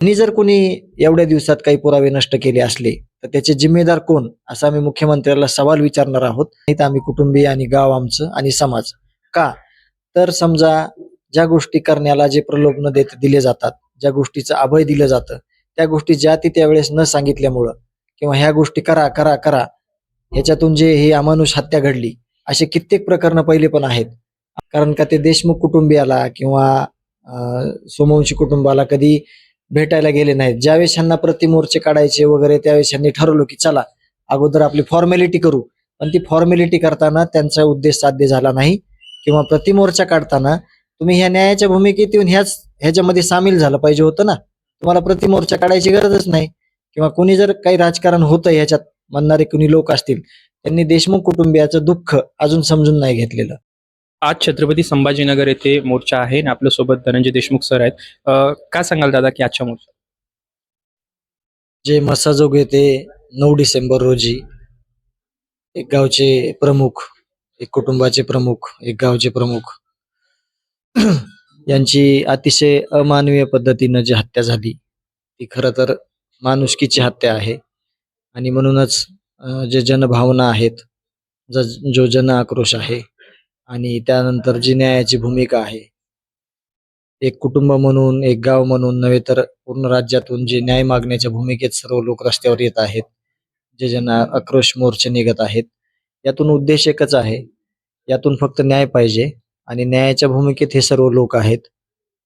आणि जर कोणी एवढ्या दिवसात काही पुरावे नष्ट केले असले तर त्याचे जिम्मेदार कोण? असा आम्ही मुख्यमंत्र्याला सवाल विचारणार आहोत. इथं आम्ही कुटुंबीय आणि गाव आमचं आणि समाज. का? तर समजा ज्या गोष्टी करण्याला जे प्रलोभन देत दिले जातात ज्या गोष्टीचं अभय दिलं जातं त्या गोष्टी ज्या ती त्यावेळेस न सांगितल्यामुळं किंवा ह्या गोष्टी करा करा करा ह्याच्यातून जे ही अमानुष हत्या घडली असे कित्येक प्रकरणं पहिले पण आहेत. कारण का ते देशमुख कुटुंबियाला किंवा सोमवंशी कुटुंबाला कधी भेटायला गेले नाहीत. ज्यावेळेस ह्यांना प्रतिमोर्चे काढायचे वगैरे त्यावेळेस ह्यांनी ठरवलं की चला अगोदर आपली फॉर्मॅलिटी करू. पण ती फॉर्मॅलिटी करताना त्यांचा उद्देश साध्य झाला नाही. किंवा प्रतिमोर्चा काढताना तुम्ही ह्या न्यायाच्या भूमिकेत येऊन ह्याच ह्याच्यामध्ये सामील झालं पाहिजे होतं ना? तुम्हाला प्रतिमोर्चा काढायची गरजच नाही. किंवा कोणी जर काही राजकारण होतं ह्याच्यात म्हणणारे कोणी लोक असतील त्यांनी देशमुख कुटुंबियाचं दुःख अजून समजून नाही घेतलेलं. आज छत्रपती संभाजीनगर येथे मोर्चा आहे आणि आपल्यासोबत धनंजय देशमुख सर आहेत. अ, काय सांगाल दादा की आजच्या मोर्चा? जे मसाजोग येते नऊ डिसेंबर रोजी एक गावचे प्रमुख एक कुटुंबाचे प्रमुख एक गावचे प्रमुख यांची अतिशय अमानवीय पद्धतीनं जी हत्या झाली ती खरं तर माणुसकीची हत्या आहे. आणि म्हणूनच अं, जे जनभावना आहेत ज- जो जन आक्रोश आहे आणि त्यानंतर जी न्यायाची भूमिका आहे एक कुटुंब म्हणून एक गाव म्हणून नव्हे तर पूर्ण राज्यातून जे न्याय मागण्याच्या भूमिकेत सर्व लोक रस्त्यावर येत आहेत जे ज्यांना आक्रोश मोर्चे निघत आहेत यातून उद्देश एकच आहे यातून फक्त न्याय पाहिजे आणि न्यायाच्या भूमिकेत हे सर्व लोक आहेत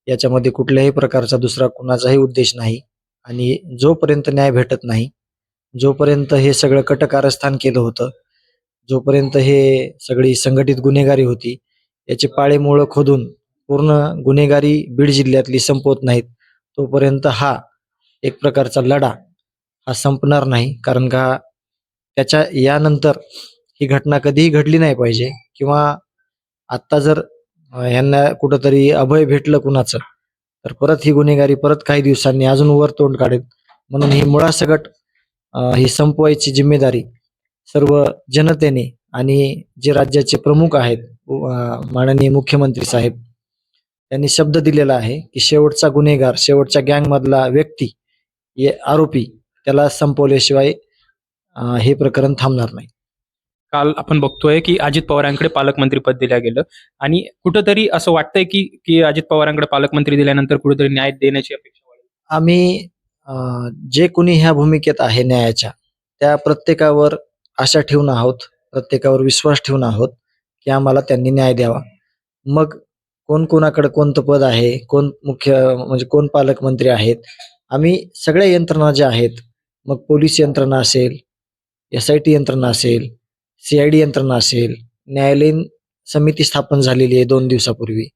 याच्यामध्ये कुठल्याही प्रकारचा दुसरा कुणाचाही उद्देश नाही आणि जोपर्यंत न्याय भेटत नाही जोपर्यंत हे सगळं कटकारस्थान केलं होतं जोपर्यंत हे सगळी संघटित गुन्हेगारी होती याची पाळेमुळं खोदून पूर्ण गुन्हेगारी बीड जिल्ह्यातली संपवत नाहीत तोपर्यंत हा एक प्रकारचा लढा हा संपणार नाही. कारण का त्याच्या यानंतर ही घटना कधीही घडली नाही पाहिजे किंवा आत्ता जर यांना कुठंतरी अभय भेटलं कुणाचं तर परत ही गुन्हेगारी परत काही दिवसांनी अजून वर तोंड काढेल. म्हणून ही मुळासकट ही संपवायची जिम्मेदारी सर्व जनतेने आणि जे राज्याचे प्रमुख आहेत माननीय मुख्यमंत्री साहेब त्यांनी शब्द दिलेला आहे की शेवटचा गुन्हेगार शेवटच्या गँग मधला व्यक्ती ये आरोपी त्याला संपवल्याशिवाय हे प्रकरण थांबणार नाही. काल आपण बघतोय की अजित पवारांकडे पालकमंत्रीपद दिलं गेलं आणि कुठंतरी असं वाटतंय की की अजित पवारांकडे पालकमंत्री दिल्यानंतर कुठेतरी न्याय देण्याची अपेक्षा आम्ही जे कोणी ह्या भूमिकेत आहे न्यायाच्या त्या प्रत्येकावर आशा ठेवून आहोत प्रत्येकावर विश्वास ठेवून आहोत की आम्हाला त्यांनी न्याय द्यावा. मग कोण कोणाकडे कोणतं पद आहे कोण मुख्य म्हणजे कोण पालकमंत्री आहेत आम्ही सगळ्या यंत्रणा ज्या आहेत मग पोलीस यंत्रणा असेल एस आय टी यंत्रणा असेल सी आय डी यंत्रणा असेल न्यायालयीन समिती स्थापन झालेली आहे दोन दिवसापूर्वी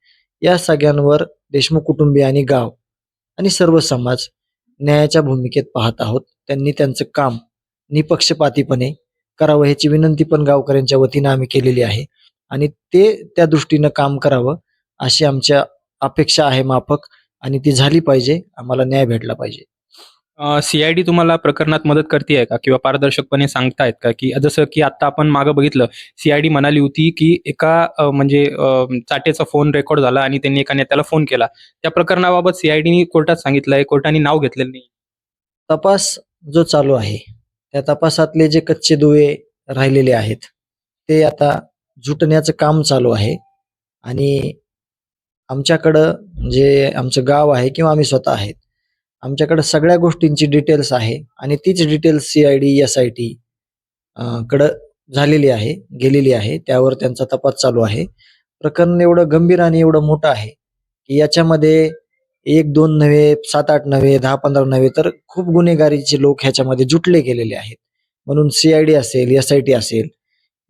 या सगळ्यांवर देशमुख कुटुंबीय आणि गाव आणि सर्व समाज न्यायाच्या भूमिकेत पाहत आहोत. त्यांनी त्यांचं काम निपक्षपातीपणे करावं ह्याची विनंती पण गावकऱ्यांच्या वतीनं आम्ही केलेली आहे. आणि ते त्या दृष्टीनं काम करावं अशी आमच्या अपेक्षा आहे माफक आणि ती झाली पाहिजे आम्हाला न्याय भेटला पाहिजे. सीआयडी तुम्हाला प्रकरणात मदत करते का? किंवा पारदर्शकपणे सांगतायत का? की जसं की आता आपण मागं बघितलं सीआयडी म्हणाली होती की एका म्हणजे चाटेचा फोन रेकॉर्ड झाला आणि त्यांनी एका नेत्याला फोन केला. त्या प्रकरणाबाबत सीआयडीने कोर्टात सांगितलंय कोर्टाने नाव घेतलेलं नाही. तपास जो चालू आहे त्या तपासातले जे कच्चे दुवे राहिलेले आहेत ते आता जुटण्याचं काम चालू आहे. आणि आमच्याकडं जे आमचं गाव आहे किंवा आम्ही स्वतः आहेत आमच्याकडं सगळ्या गोष्टींची डिटेल्स आहे आणि तीच details C I D S I T कडं झालेली आहे गेलेली आहे. त्यावर त्यांचा तपास चालू आहे. प्रकरण एवढं गंभीर आणि एवढं मोठं आहे की याच्यामध्ये एक दोन नव्हे सात आठ नव्हे दहा पंधरा नव्हे तर खूप गुन्हेगारीचे लोक ह्याच्यामध्ये जुटले गेलेले आहेत. म्हणून सीआयडी असेल एस आय टी असेल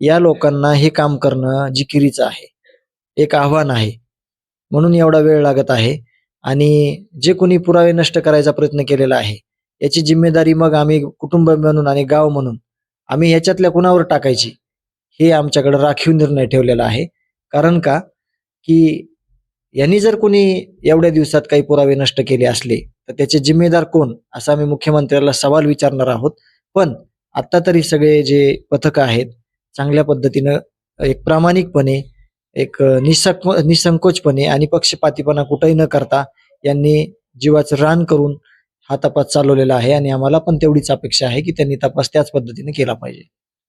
या लोकांना हे काम करणं जिकिरीचं आहे. एक आव्हान आहे. म्हणून एवढा वेळ लागत आहे. आणि जे कोणी पुरावे नष्ट करायचा प्रयत्न केलेला आहे याची जिम्मेदारी मग आम्ही कुटुंब म्हणून आणि गाव म्हणून आम्ही ह्याच्यातल्या कुणावर टाकायची हे आमच्याकडे राखीव निर्णय ठेवलेला आहे. कारण का? की यांनी जर कोणी एवढ्या दिवसात काही पुरावे नष्ट केले असले तर त्याचे जिम्मेदार कोण? असा आम्ही मुख्यमंत्र्याला सवाल विचारणार आहोत. पण आत्ता तरी सगळे जे पथकं आहेत चांगल्या पद्धतीनं एक प्रामाणिकपणे एक निसक निसंकोचपणे आणि पक्षपातीपणा कुठेही न करता यांनी जीवाचं रान करून हा तपास चालवलेला आहे आणि आम्हाला पण तेवढीच अपेक्षा आहे की त्यांनी तपास त्याच पद्धतीने केला पाहिजे.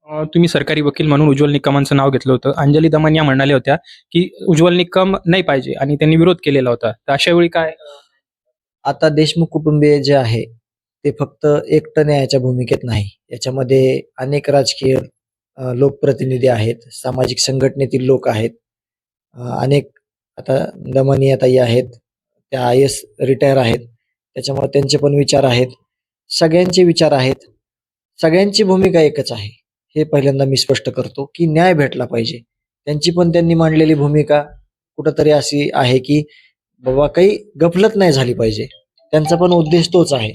तुम्ही सरकारी वकील म्हणून उज्ज्वल निकमांचं नाव घेतलं होतं. अंजली दमन या म्हणाल्या होत्या की उज्ज्वल निकम नाही पाहिजे आणि त्यांनी विरोध केलेला होता. तर अशा वेळी काय? आता देशमुख कुटुंबीय जे आहे ते फक्त एकटं न्यायाच्या भूमिकेत नाही. याच्यामध्ये अनेक राजकीय लोकप्रतिनिधी आहेत सामाजिक संघटनेतील लोक आहेत अनेक आता दमनीय ताई आहेत त्या आय एस रिटायर आहेत त्याच्यामुळे त्यांचे पण विचार आहेत सगळ्यांचे विचार आहेत. सगळ्यांची भूमिका एकच आहे. हे पहिल्यांदा मी स्पष्ट करतो की न्याय भेटला पाहिजे. त्यांची पण त्यांनी मांडलेली भूमिका कुठंतरी अशी आहे की बाबा काही गफलत नाही झाली पाहिजे. त्यांचा पण उद्देश तोच आहे.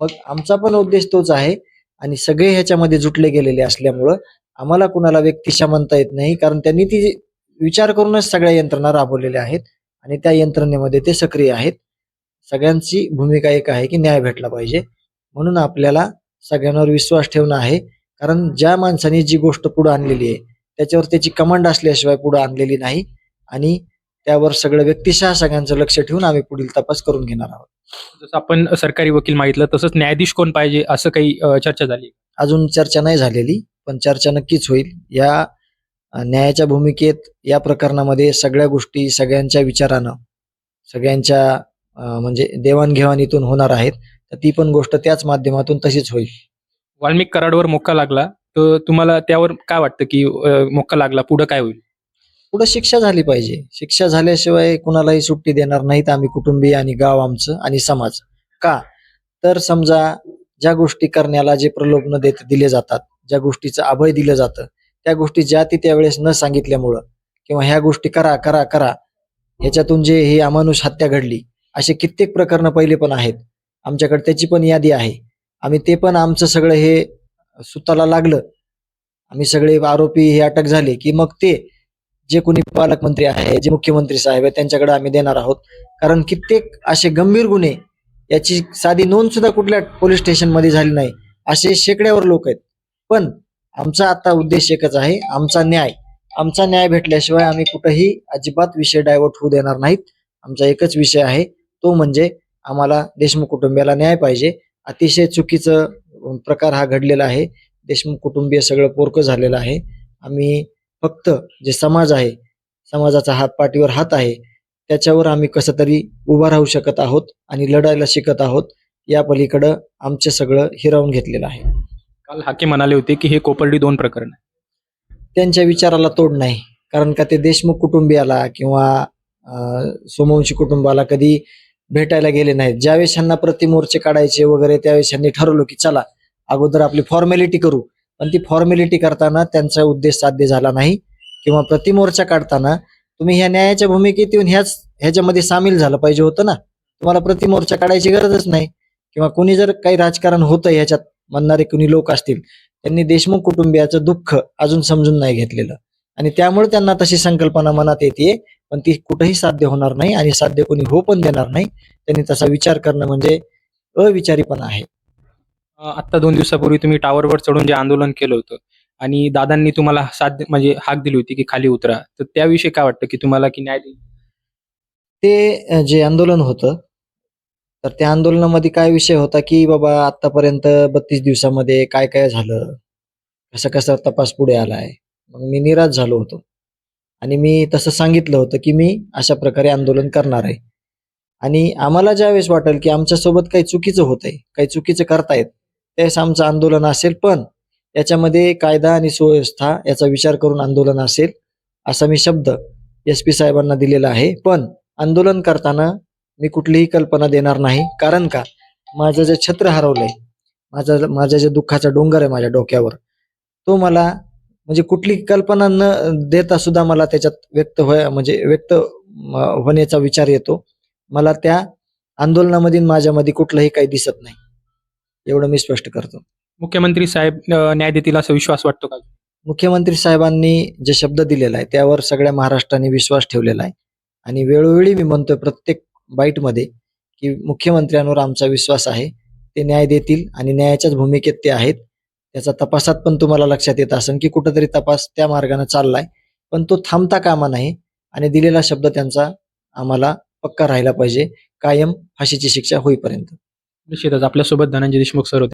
मग आमचा पण उद्देश तोच आहे आणि सगळे ह्याच्यामध्ये जुटले गेलेले असल्यामुळं आम्हाला कुणाला व्यक्तिशा म्हणता येत नाही कारण त्यांनी ती विचार करूनच सगळ्या यंत्रणा राबवलेल्या आहेत आणि त्या यंत्रणेमध्ये ते सक्रिय आहेत. सगळ्यांची भूमिका एक आहे की न्याय भेटला पाहिजे. म्हणून आपल्याला सगळ्यांवर विश्वास ठेवणं आहे. कारण ज्या माणसाने जी गोष्ट पुढे आणलेली आहे त्याच्यावर त्याची कमांड असल्याशिवाय पुढे आणलेली नाही आणि त्यावर सगळं व्यक्तिशः सगळ्यांचं लक्ष ठेवून आम्ही पुढील तपास करून घेणार आहोत. जसं आपण सरकारी वकील मागितलं तसंच न्यायाधीश कोण पाहिजे असं काही चर्चा झाली? अजून चर्चा नाही झालेली पण चर्चा नक्कीच होईल. या न्यायाच्या भूमिकेत या प्रकरणामध्ये सगळ्या गोष्टी सगळ्यांच्या विचारानं सगळ्यांच्या म्हणजे देवाणघेवाणीतून होणार आहेत. तर ती पण गोष्ट त्याच माध्यमातून तशीच होईल. वाल्मिक कराडवर मोक्का लागला तर तुम्हाला त्यावर काय वाटतं की अ, मोक्का लागला पुढं काय होईल? पुढे शिक्षा झाली पाहिजे. शिक्षा झाल्याशिवाय कुणालाही सुट्टी देणार नाहीत आम्ही कुटुंबीय आणि गाव आमचं आणि समाज. का? तर समजा ज्या गोष्टी करण्याला जे प्रलोभन देत दिले जातात ज्या गोष्टीचं अभय दिलं जातं त्या गोष्टी ज्या ती त्यावेळेस न सांगितल्यामुळं किंवा ह्या गोष्टी करा करा करा ह्याच्यातून जे ही अमानुष हत्या घडली असे कित्येक प्रकरणं पहिले पण आहेत. आमच्याकडे त्याची पण यादी आहे. आम्ही ते पण आमचं सगळं हे सुताला लागलं. आम्ही सगळे आरोपी हे अटक झाले की मग ते जे कोणी पालकमंत्री आहे जे मुख्यमंत्री साहेब आहे त्यांच्याकडे आम्ही देणार आहोत. कारण कित्येक असे गंभीर गुन्हे याची साधी नोंद सुद्धा कुठल्या पोलीस स्टेशनमध्ये झाली नाही. असे शेकड्यावर लोक आहेत. पण आमचा आता उद्देश एकच आहे आमचा न्याय. आमचा न्याय भेटल्याशिवाय आम्ही कुठंही अजिबात विषय डायव्हर्ट होऊ देणार नाहीत. आमचा एकच विषय आहे तो म्हणजे आम्हाला देशमुख कुटुंबियाला न्याय पाहिजे. अतिशय चुकीचं प्रकार हा घडलेला आहे. देशमुख कुटुंबीय सगळं पोरकं झालेलं आहे. आम्ही फक्त जे समाज आहे समाजाचा हात पाठीवर हात आहे त्याच्यावर आम्ही कसं तरी उभा राहू शकत आहोत आणि लढायला शिकत आहोत या पलीकडं आमचे सगळं हिरावून घेतलेलं आहे. काल हाके म्हणाले होते की हे कोपर्डी दोन प्रकरण. त्यांच्या विचाराला तोड नाही. कारण का ते देशमुख कुटुंबियाला किंवा सोमवंशी कुटुंबाला कधी भेटायला गेले नाहीत. ज्यावेळेस ह्यांना प्रतिमोर्चे काढायचे वगैरे त्यावेळेस ह्यांनी ठरवलं की चला अगोदर आपली फॉर्मॅलिटी करू. पण ती फॉर्मॅलिटी करताना त्यांचा उद्देश साध्य झाला नाही. किंवा प्रतिमोर्चा काढताना तुम्ही ह्या न्यायाच्या भूमिकेत येऊन ह्याच ह्याच्यामध्ये सामील झालं पाहिजे होतं ना? तुम्हाला प्रतिमोर्चा काढायची गरजच नाही. किंवा कुणी जर काही राजकारण होतं ह्याच्यात म्हणणारे कुणी लोक असतील त्यांनी देशमुख कुटुंबियाचं दुःख अजून समजून नाही घेतलेलं. आणि त्यामुळे त्यांना तशी संकल्पना मनात येते पण ती कुठेही साध्य होणार नाही आणि साध्य कोणी हो पण देणार नाही त्यांनी तसा विचार करणं म्हणजे अविचारीपणा आहे. आत्ता दोन दिवसापूर्वी तुम्ही टावरवर चढून जे आंदोलन केलं होतं आणि दादांनी तुम्हाला साथ म्हणजे हाक दिली होती की खाली उतरा तर त्याविषयी काय वाटतं की तुम्हाला की न्याय ते जे आंदोलन होतं तर त्या आंदोलनामध्ये काय विषय होता की बाबा आतापर्यंत बत्तीस दिवसामध्ये काय काय झालं कसं कसं तपास पुढे आलाय मग मी निराश झालो होतो. आणि मी तसं सांगितलं होतं की मी अशा प्रकारे आंदोलन करणार आहे. आणि आम्हाला ज्यावेळेस वाटेल की आमच्यासोबत काही चुकीचं होत आहे काही चुकीचं करतायत त्यावेळेस आमचं आंदोलन असेल पण याच्यामध्ये कायदा आणि सुव्यवस्था याचा विचार करून आंदोलन असेल असा मी शब्द एस पी साहेबांना दिलेला आहे. पण आंदोलन करताना मी कुठलीही कल्पना देणार नाही. कारण का? माझं जे छत्र हरवलंय माझं माझ्या जे दुःखाचा डोंगर आहे माझ्या डोक्यावर तो मला म्हणजे कुठली कल्पना न देता सुद्धा मला त्याच्यात व्यक्त होय म्हणजे व्यक्त होण्याचा विचार येतो. मला त्या आंदोलनामध्ये माझ्यामध्ये कुठलंही काही दिसत नाही. एवढं मी स्पष्ट करतो. मुख्यमंत्री साहेब न्याय देतील असा विश्वास वाटतो का? मुख्यमंत्री साहेबांनी जे शब्द दिलेला आहे त्यावर सगळ्या महाराष्ट्राने विश्वास ठेवलेला आहे. आणि वेळोवेळी मी म्हणतोय प्रत्येक बाईटमध्ये की मुख्यमंत्र्यांवर आमचा विश्वास आहे. ते न्याय देतील आणि न्यायाच्याच भूमिकेत ते आहेत. त्याचा तपासात पण तुम्हाला लक्षात येत असेल की कुठंतरी तपास त्या मार्गाने चाललाय पण तो थांबता कामा नाही आणि दिलेला शब्द त्यांचा आम्हाला पक्का राहिला पाहिजे कायम फाशीची शिक्षा होईपर्यंत. निश्चितच. आपल्यासोबत धनंजय देशमुख सर होते.